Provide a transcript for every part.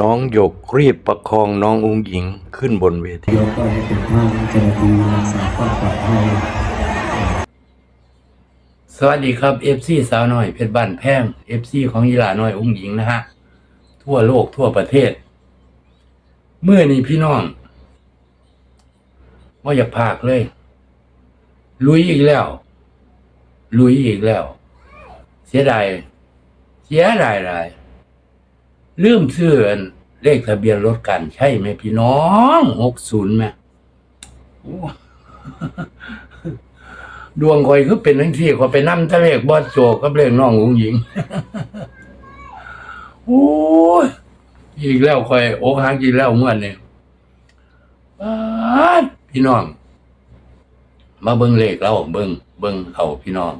น้องหยกรีบประคองน้องอุ้งหญิงขึ้นบนเวทียกก็ให้เป็นท่าเจรดีรักษาความปลอดภัยสวัสดีครับ FC สาวน้อยเพชรบ้านแพง FC ของยีหลาน้อยอุ้งหญิงนะฮะ ทั่วโลกทั่วประเทศ เมื่อนี้พี่น้องว่าอยากพากเลย ลุยอีกแล้ว ลุยอีกแล้ว เสียดายเสียดายหลาย ลืมซื้อเลขทะเบียนรถกัน ใช่ไหมพี่น้องหกศูนย์ไหมดวงคอยคือเป็นทั้งที่คอยไปนั่มทะเลขบอสโจกับเลขน้องหงหญิงโอ้ยอีกแล้วคอยโอกหักอีกแล้วเมื่อนี่ปพี่น้อง มาเบิ่งเลขเราเบิ่งเบิ่งเอาพี่น้อง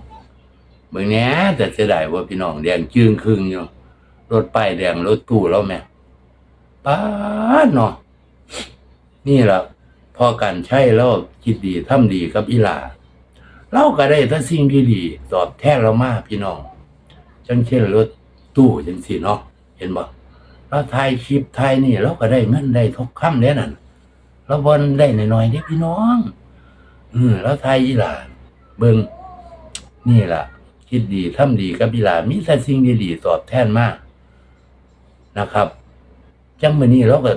เบิ่งแหน่แต่เสียดายว่าพี่น้องแดงจึงครึ่งอยู่ รถป้ายแดงรถตู้แล้วแม่ป๊าเนาะนี่ละพอกันใช่แล้วคิดดีทำดีกับอีหลาเราก็ได้แต่สิ่งดีตอบแทนเรามากพี่น้องจังเช่นรถตู้จังสิเนาะเห็นบ่เราถ่ายคลิปถ่ายนี่เราก็ได้เงินได้ทบคำเด้นั่นเราบอลได้หน่อยๆเด้พี่น้องอืมแล้วถ่ายอีหลาเบิงนี่ล่ะ คิดดีทำดีกับอีหลามีแต่สิ่งดีๆตอบแทนมาก นะครับ จังมือนี้เราก็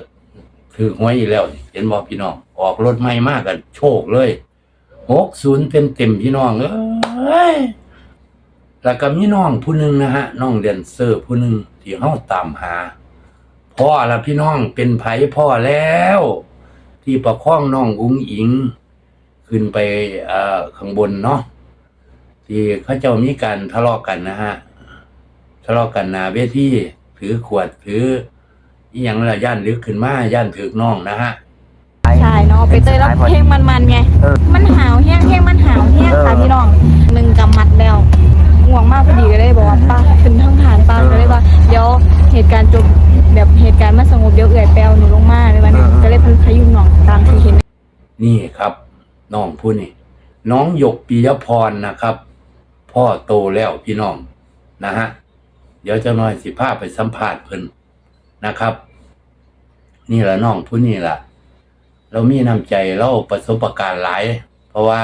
ถือหวยอีกแล้ว เห็นบ่พี่น้อง ออกรถใหม่มากกันโชคเลยหกศูนย์เต็มเต็มพี่น้องเอ้ยแล้วก็มีน้องผู้หนึ่งนะฮะน้องแดนเซอร์ผู้หนึ่งที่เฮาตามหาพ่อละพี่น้องเป็นไผพ่อแล้ว ที่ประคองน้องอุ้งอิง ขึ้นไปเอ่อข้างบนเนาะที่เขาเจ้ามีการทะเลาะกันนะฮะทะเลาะกันนาเวที ถือขวดถืออีหยังละย่านลึกขึ้นมาย่านถือกน้องนะฮะ ใช่เนาะไปเจอแล้วเพลงมันๆไงมันหาวแห้งแห้งมันหาวแห้งค่ะพี่น้องหนึ่งกำมัดแล้วง่วงมากพอดีก็เลยบอกว่าป้าขึ้นทั้งผ่านป้าก็เลยว่าเดี๋ยวเหตุการณ์จบแบบเหตุการณ์มาสงบเดี๋ยวเอื่อยแปลวหนูลงมาเลยวันนี้ก็เลยพยุงหนองตามที่เห็นนี่ครับ น้องผู้นี่น้องหยกปียพรนะครับ พ่อโตแล้วพี่น้องนะฮะ เดี๋ยวเจะน้อยสิพาไปสัมภาษณ์เพิ่นนะครับ นี่แหละน้องผู้นี่ล่ะเรามีน้ำใจเราประสบการณ์หลาย เพราะว่า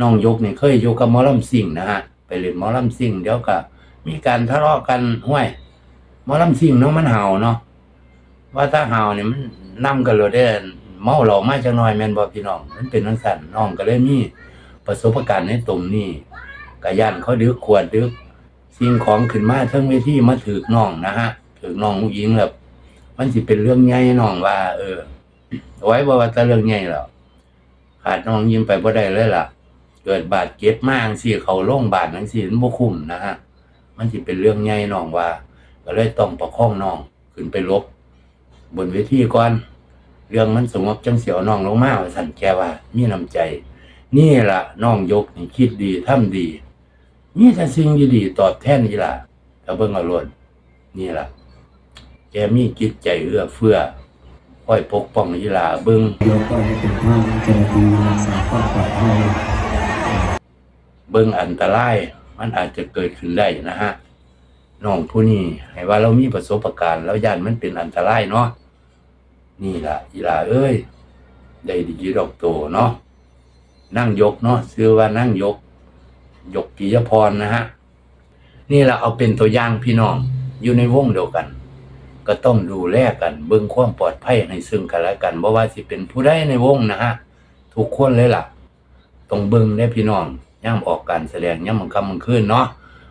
น้องยกนี่เคยอยู่กับมอลำซิ่งนะฮะไปเล่นมอลำซิ่งเดี๋ยวก็มีการทะเลาะกันห้วยมอลำซิ่งเนาะมันเห่าเนาะว่าถ้าเห่าเนี่ยมันนำกันเลยได้เมาเหล่ามาจังน้อยแมนบ่พี่น้องมันเป็นจังซั่นน้องก็เลยมีประสบการณ์ในตรงนี้ก็ย่านเขาดึกขวดดึก สิ่งของขึ้นมาเทั้งเวทีมาถือน้องนะฮะถือน้องผู้หญิงแบบมันสิเป็นเรื่องใหญ่น้องว่า เออ ไว้บ่ว่าแต่เรื่องใหญ่แล้วขาดน้องยิ้มไปบ่ได้เลยล่ะ เกิดบาดเจ็บมากสิเขาโรงบาลจังซี่มันบ่คุ้มนะฮะมันสิเป็นเรื่องใหญ่น้องว่าก็เลยต้องประคองน้องขึ้นไปลบบนเวทีก่อนเรื่องมันสงบจังเสียวน้องลงมาว่าสั่นแกว่า มีน้ำใจ นี่ล่ะน้องยกนี่คิดดีทำดี มีแต่สิ่งดีๆตอบแทนนี่ล่ะถ้าเบิ่งเอาลดนี่ล่ะ แกมีจิตใจเอื้อเฟื้อคอยปกป้องยีลาเบิ่งยกก็ให้เป็นท่าเจรดีรักษาความปลอดภัยเบิ่งอันตราย มันอาจจะเกิดขึ้นได้นะฮะน้องผู้นี้ให้ว่าเรามีประสบการณ์แล้วย่านมันเป็นอันตรายเนาะนี่ล่ะยีลาเอ้ย ได้ดีดอกโตเนาะนั่งยกเนาะชื่อว่านั่งยก ยกปิยพรนะฮะ นี่แหละเอาเป็นตัวอย่างพี่น้องอยู่ในวงเดียวกัน ก็ต้องดูแลกัน เบิ่งความปลอดภัยให้ซึ่งกันและกันบ่ว่าสิเป็นผู้ใดในวงนะฮะทุกคนเลยล่ะต้องเบิ่งได้พี่น้องย่ามออกการแสดงย่ามมันคำมันขึ้นเนาะ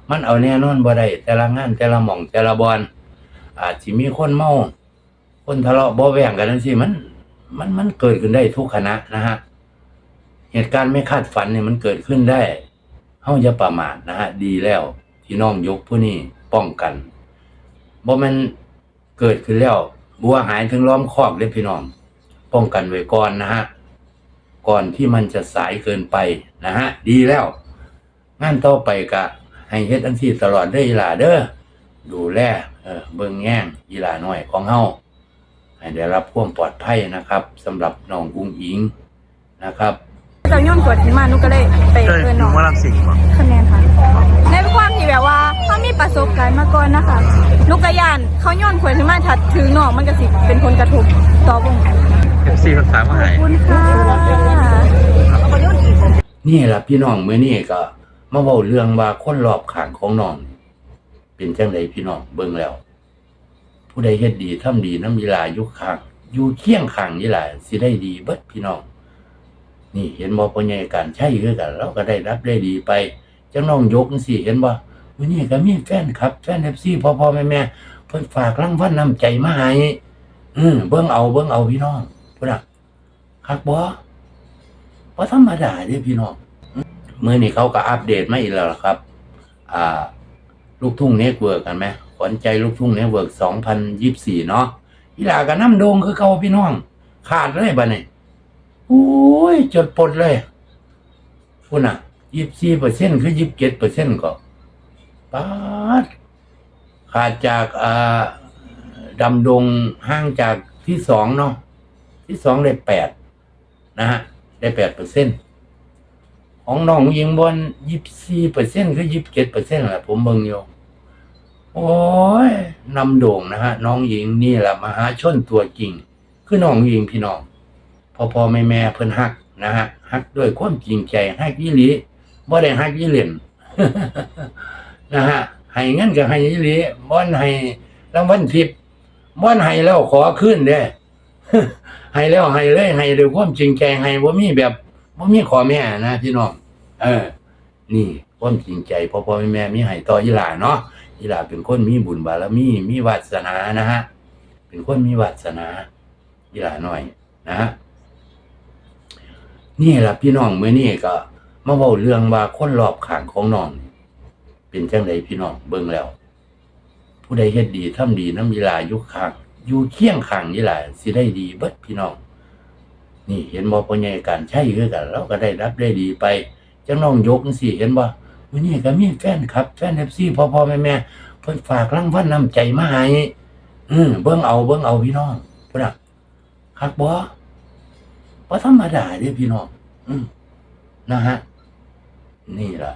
มันเอาแน่นอนบ่ได้แต่ละงานแต่ละหม่องแต่ละบอนอาจสิมีคนเมา คนทะเลาะบ่แว่งกันจังซี่มัน มันมันเกิดขึ้นได้ทุกคณะนะฮะเหตุการณ์ไม่คาดฝันเนี่ยมันเกิดขึ้นได้ เฮาอย่าประมาทนะฮะดีแล้ว ที่น้องยกผู้นี้ป้องกันบ่แม่นเกิดขึ้นแล้วบัวหายถึงล้อมคอกเลยพี่น้อง ป้องกันไว้ก่อนนะฮะก่อนที่มันจะสายเกินไปนะฮะดีแล้วงานต่อไปก็ให้เฮ็ดอันที่ตลอดเด้ออีหลาเด้อดูแลเออเบิ่งแง่งอีหลาน้อยของเฮาให้ได้รับความปลอดภัยนะครับสำหรับน้องอุ้งอิงนะครับ เราย่นกดขึ้นมานุก็เลยไปเพื่น ดูน้องว่าลำสิงห์ป่ะคะแนนค่ะในในความที่แบบว่าเขามีประสบการณ์มาก่อนนะคะลูกกระยานเขาย้อนขวยขึ้นมาถัดถึงน้องมันก็สิเป็นผลกระทบต่อวงเอฟซีภาษามาใหายคุณค่ะนี่แหละพี่น้องเมื่อนี้ก็มาเว้าเรื่องว่าคนรอบข้างของน้องนี่เป็นจังไดพี่น้องเบิ่งแล้ว ผู้ใดเฮ็ดดีทำดีน้ำยีหลาอยู่ข้างอยู่เคียงข้างยีหลาสิได้ดีเบิดพี่น้อง นี่เห็นบ่ปัญญาการใช่คือกัน เราก็ได้รับได้ดีไปจังน้องยกจังซี่เห็นบ่มื้อนี้ก็มีแฟนครับ แฟน FC พ่อๆแม่ๆเพิ่นฝากรางวัลน้ำใจมาให้อืมเบิ่งเอาเบิ่งเอาพี่น้องพุ่นน่ะคักบ่บ่ธรรมดาเด้พี่น้องเมื่อนี้เขาก็อัปเดตมาอีกแล้วครับ อ่า ลูกทุ่งเน็ตเวิร์กกันไหมขวัญใจลูกทุ่งเน็ตเวิร์กสองพันยี่สิบสี่เนาะอีหลากับน้ำโดงคือเขาพี่น้อง ขาดเลยบ้านี่ โอ้ย จดปลดเลยพุ่นอะยี่สี่เปอร์เซ็นต์คือยี่สิบเจ็ดเปอร์เซ็นต์ก็ปาดขาดจากอ่าดำดงห่างจากที่สองเนาะที่สองได้แปดนะฮะ ได้แปดเปอร์เซ็นต์ของน้องยิงบอลยี่สี่เปอร์เซ็นต์คือยี่สิบเจ็ดเปอร์เซ็นต์แหละผมเบิ่งอยู่โอ้ยนำโด่งนะฮะ น้องหญิงนี่แหละมหาชนตัวจริง คือน้องหญิงพี่น้อง พ่อพ่อแม่แม่เพิ่นฮักนะฮะฮักด้วยความจริงใจฮักยี่หลีบ่ได้ฮักยี่เหรียญนะฮะให้เงินก็ให้ยี่หลีบ่อนให้รางวัลทิพย์บ่อนให้แล้วขอขึ้นเด้ให้แล้วให้เลยให้ด้วยความจริงใจให้บ่มีแบบบ่มีขอแม่นะพี่น้องเออ นี่ความจริงใจพ่อพ่อแม่แม่มีให้ต่ออีหลาเนาะอีหลาเป็นคนมีบุญบารมีมีวาสนานะฮะเป็นคนมีวาสนาอีหลาหน่อยนะฮะ นี่ล่ะพี่น้องมื้อนี้ก็มาเว้าเรื่องว่าคนรอบข้างของน้องนี่เป็นจังไดพี่น้องเบิ่งแล้ว ผู้ใดเฮ็ดดีทำดีน้ำอีลาอยู่ข้างอยู่เคียงข้างอีหลาสิได้ดีเบิดพี่น้อง นี่เห็นบ่ปัญญาการใช่คือกันเราก็ได้รับได้ดีไปจังน้องยกจังซี่เห็นบ่มื้อนี้ก็มีแฟนครับแฟน FC พ่อๆแม่ๆเพิ่นฝากรางวัลน้ำใจมาให้อืมเบิ่งเอาเบิ่งเอาพี่น้องพุ่นน่ะคักบ่ บ่ธรรมดาเด้พี่น้องอืมนะฮะ นี่ล่ะ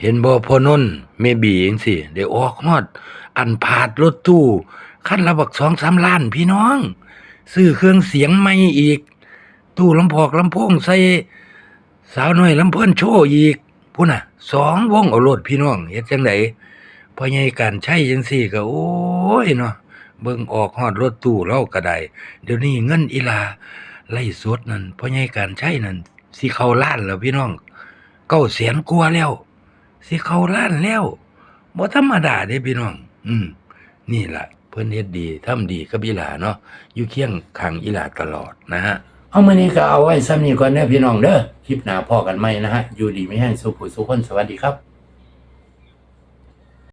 เห็นบ่พอนนท์แม่บีจังซี่ได้ออกฮอด อันพาดรถตู้คันละบัก2-3ล้านพี่น้อง ซื้อเครื่องเสียงใหม่อีก ตู้ลำพอกลำโพงใส่สาวน้อยลำเพิ่นโชว์อีกพุ่นน่ะสองวงเอารถพี่น้องเฮ็ดจังไดพ่อใหญ่การใช้จังซี่ก็โอ้ยเนาะ เบิ่งออกฮอดรถตู้เราก็ได้เดี๋ยวนี้เงินอีลาไล่สดนั่นพ่อใหญ่การใช้นั่นสิเข้าล้านแล้วพี่น้องเก้าแสนกว่าแล้ว สิเข้าล้านแล้วบ่ธรรมดาเด้พี่น้อง อืม นี่ล่ะ เพิ่นเฮ็ดดีทำดีกับอีหลาเนาะอยู่เคียงข้างอีหลาตลอดนะฮะเอามื้อนี้ก็เอาไว้ซ้ำนี้ก่อนเด้อพี่น้องเด้อคลิปหน้าพอกันใหม่นะฮะอยู่ดีไม่แห้งสุขสุขคนสวัสดีครับ